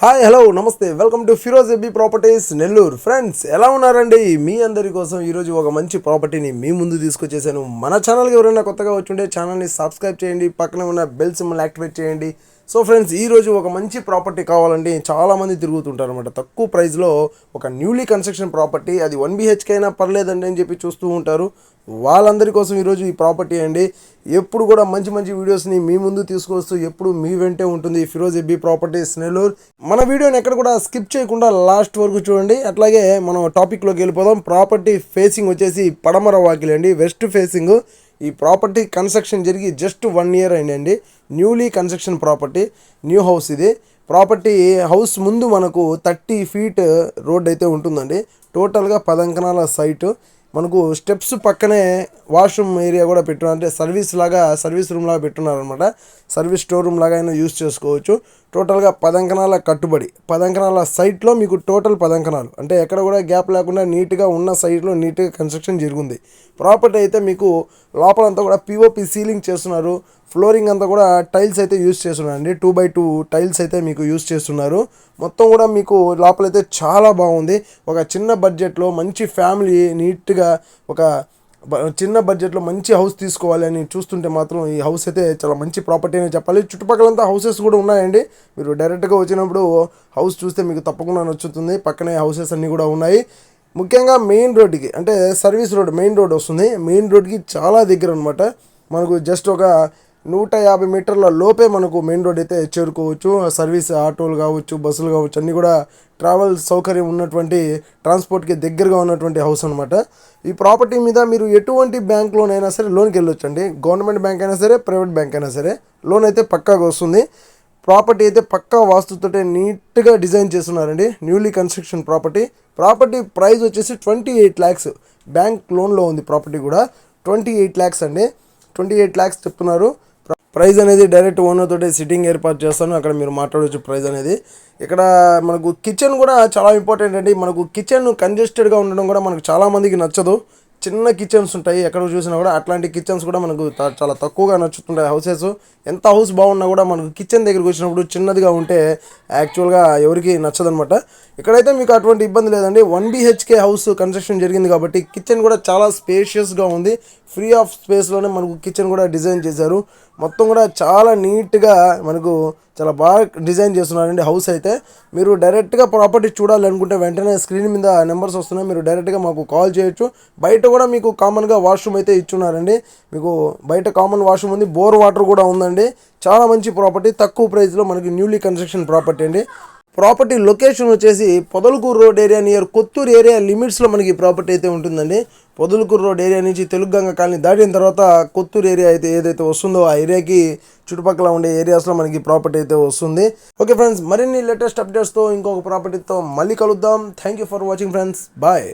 Hi hello namaste. Welcome to Firoz AB properties Nellore friends ఎలా ఉన్నారండి? మీ అందరి కోసం ఈరోజు ఒక మంచి ప్రాపర్టీని మీ ముందు తీసుకొచ్చేసాను. మన ఛానల్కి ఎవరైనా కొత్తగా వచ్చుంటే ఛానల్ని సబ్స్క్రైబ్ చేయండి పక్కన ఉన్న బెల్ సింబల్ యాక్టివేట్ చేయండి. సో ఫ్రెండ్స్ ఈరోజు ఒక మంచి ప్రాపర్టీ కావాలంటే చాలామంది తిరుగుతుంటారు అనమాట తక్కువ ప్రైస్లో ఒక న్యూలీ కన్స్ట్రక్షన్ ప్రాపర్టీ అది వన్ బీహెచ్కే అయినా పర్లేదండి అని చెప్పి చూస్తూ ఉంటారు. వాళ్ళందరి కోసం ఈరోజు ఈ ప్రాపర్టీ అండి. ఎప్పుడు కూడా మంచి మంచి వీడియోస్ని మీ ముందు తీసుకొస్తూ ఎప్పుడు మీ వెంటే ఉంటుంది. ఫిరోజ్ ఎబ్బీ ప్రాపర్టీస్ నెల్లూరు మన వీడియోని ఎక్కడ కూడా స్కిప్ చేయకుండా లాస్ట్ వరకు చూడండి. అట్లాగే మనం టాపిక్లోకి వెళ్ళిపోదాం. ప్రాపర్టీ ఫేసింగ్ వచ్చేసి పడమర వాకిలి అండి వెస్ట్ ఫేసింగ్ ఈ ప్రాపర్టీ కన్స్ట్రక్షన్ జరిగి జస్ట్ వన్ ఇయర్ అయిందండి. Newly construction property new house ఇది. ప్రాపర్టీ హౌస్ ముందు మనకు థర్టీ ఫీట్ రోడ్ అయితే ఉంటుందండి. టోటల్గా పదంకనాల సైటు. మనకు స్టెప్స్ పక్కనే వాష్రూమ్ ఏరియా కూడా పెట్టున్నారు అంటే సర్వీస్ లాగా సర్వీస్ రూమ్ లాగా పెట్టున్నారనమాట సర్వీస్ స్టోర్ రూమ్ లాగా అయినా యూస్ చేసుకోవచ్చు. టోటల్గా పదంకనాల కట్టుబడి పదంకనాల సైట్లో మీకు టోటల్ పదంకనాలు అంటే ఎక్కడ కూడా గ్యాప్ లేకుండా నీట్గా ఉన్న సైట్లో నీట్గా కన్స్ట్రక్షన్ జరిగింది. ప్రాపర్టీ అయితే మీకు లోపలంతా కూడా పిఓపి సీలింగ్ చేస్తున్నారు. ఫ్లోరింగ్ అంతా కూడా టైల్స్ అయితే యూస్ చేస్తున్నారు అండి టూ బై టూ టైల్స్ అయితే మీకు యూస్ చేస్తున్నారు. మొత్తం కూడా మీకు లోపలైతే చాలా బాగుంది. ఒక చిన్న బడ్జెట్లో మంచి ఫ్యామిలీ నీట్గా ఒక చిన్న బడ్జెట్లో మంచి హౌస్ తీసుకోవాలి అని చూస్తుంటే మాత్రం ఈ హౌస్ అయితే చాలా మంచి ప్రాపర్టీ అని చెప్పాలి. చుట్టుపక్కలంతా హౌసెస్ కూడా ఉన్నాయండి. మీరు డైరెక్ట్గా వచ్చినప్పుడు హౌస్ చూస్తే మీకు తప్పకుండా నచ్చుతుంది. పక్కనే హౌసెస్ అన్నీ కూడా ఉన్నాయి. ముఖ్యంగా మెయిన్ రోడ్డుకి అంటే సర్వీస్ రోడ్ మెయిన్ రోడ్ వస్తుంది. మెయిన్ రోడ్కి చాలా దగ్గర అనమాట మనకు జస్ట్ ఒక నూట యాభై మీటర్ల లోపే మనకు మెయిన్ రోడ్ అయితే చేరుకోవచ్చు. సర్వీస్ ఆటోలు కావచ్చు బస్సులు కావచ్చు అన్నీ కూడా ట్రావెల్ సౌకర్యం ఉన్నటువంటి ట్రాన్స్పోర్ట్కి దగ్గరగా ఉన్నటువంటి హౌస్ అనమాట ఈ ప్రాపర్టీ మీద మీరు ఎటువంటి బ్యాంక్ లోన్ అయినా సరే లోన్కి వెళ్ళొచ్చు అండి గవర్నమెంట్ బ్యాంక్ అయినా సరే ప్రైవేట్ బ్యాంక్ అయినా సరే లోన్ అయితే పక్కాగా వస్తుంది. ప్రాపర్టీ అయితే పక్కా వాస్తుతోటే నీట్గా డిజైన్ చేస్తున్నారండి. Newly construction property. Property price వచ్చేసి ట్వంటీ ఎయిట్ ల్యాక్స్. బ్యాంక్ లోన్లో ఉంది ప్రాపర్టీ కూడా. ట్వంటీ ఎయిట్ ల్యాక్స్ అండి. ట్వంటీ ఎయిట్ ల్యాక్స్ చెప్తున్నారు. ప్రైజ్ అనేది డైరెక్ట్ ఓనర్ తోటి సిట్టింగ్ ఏర్పాటు చేస్తాను. అక్కడ మీరు మాట్లాడవచ్చు ప్రైజ్ అనేది. ఇక్కడ మనకు కిచెన్ కూడా చాలా ఇంపార్టెంట్ అండి. మనకు కిచెన్ కంజెస్టెడ్గా ఉండడం కూడా మనకు చాలామందికి నచ్చదు. చిన్న కిచెన్స్ ఉంటాయి. ఎక్కడ చూసినా కూడా అట్లాంటి కిచెన్స్ కూడా మనకు చాలా తక్కువగా నచ్చుతుంటాయి హౌసెస్ ఎంత హౌస్ బాగున్నా కూడా మనకు కిచెన్ దగ్గరికి వచ్చినప్పుడు చిన్నదిగా ఉంటే యాక్చువల్గా ఎవరికి నచ్చదనమాట. ఇక్కడైతే మీకు అటువంటి ఇబ్బంది లేదండి. వన్ బీహెచ్కే హౌస్ కన్స్ట్రక్షన్ జరిగింది కాబట్టి కిచెన్ కూడా చాలా స్పేషియస్గా ఉంది. ఫ్రీ ఆఫ్ స్పేస్లోనే మనకు కిచెన్ కూడా డిజైన్ చేశారు. మొత్తం కూడా చాలా నీట్గా మనకు చాలా బాగా డిజైన్ చేస్తున్నారండి హౌస్ అయితే. మీరు డైరెక్ట్గా ప్రాపర్టీ చూడాలనుకుంటే వెంటనే స్క్రీన్ మీద నెంబర్స్ వస్తున్నాయి. మీరు డైరెక్ట్గా మాకు కాల్ చేయొచ్చు. బయట కూడా మీకు కామన్గా వాష్రూమ్ అయితే ఇచ్చున్నారండి. మీకు బయట కామన్ వాష్రూమ్ ఉంది బోర్ వాటర్ కూడా ఉందండి. చాలా మంచి ప్రాపర్టీ తక్కువ ప్రైస్లో మనకి న్యూలీ కన్స్ట్రక్షన్ ప్రాపర్టీ అండి. ప్రాపర్టీ లొకేషన్ వచ్చేసి Podalakur road area near Kothur area లిమిట్స్లో మనకి ప్రాపర్టీ అయితే ఉంటుందండి. పొదలకూరు రోడ్ ఏరియా నుంచి తెలుగుగంగ కాలనీ దాటిన తర్వాత కొత్తూరు ఏరియా అయితే ఏదైతే వస్తుందో ఆ ఏరియాకి చుట్టుపక్కల ఉండే ఏరియాస్లో మనకి ప్రాపర్టీ అయితే వస్తుంది. ఓకే ఫ్రెండ్స్ మరిన్ని లేటెస్ట్ అప్డేట్స్తో ఇంకొక ప్రాపర్టీతో మళ్ళీ కలుద్దాం. Thank you for watching friends bye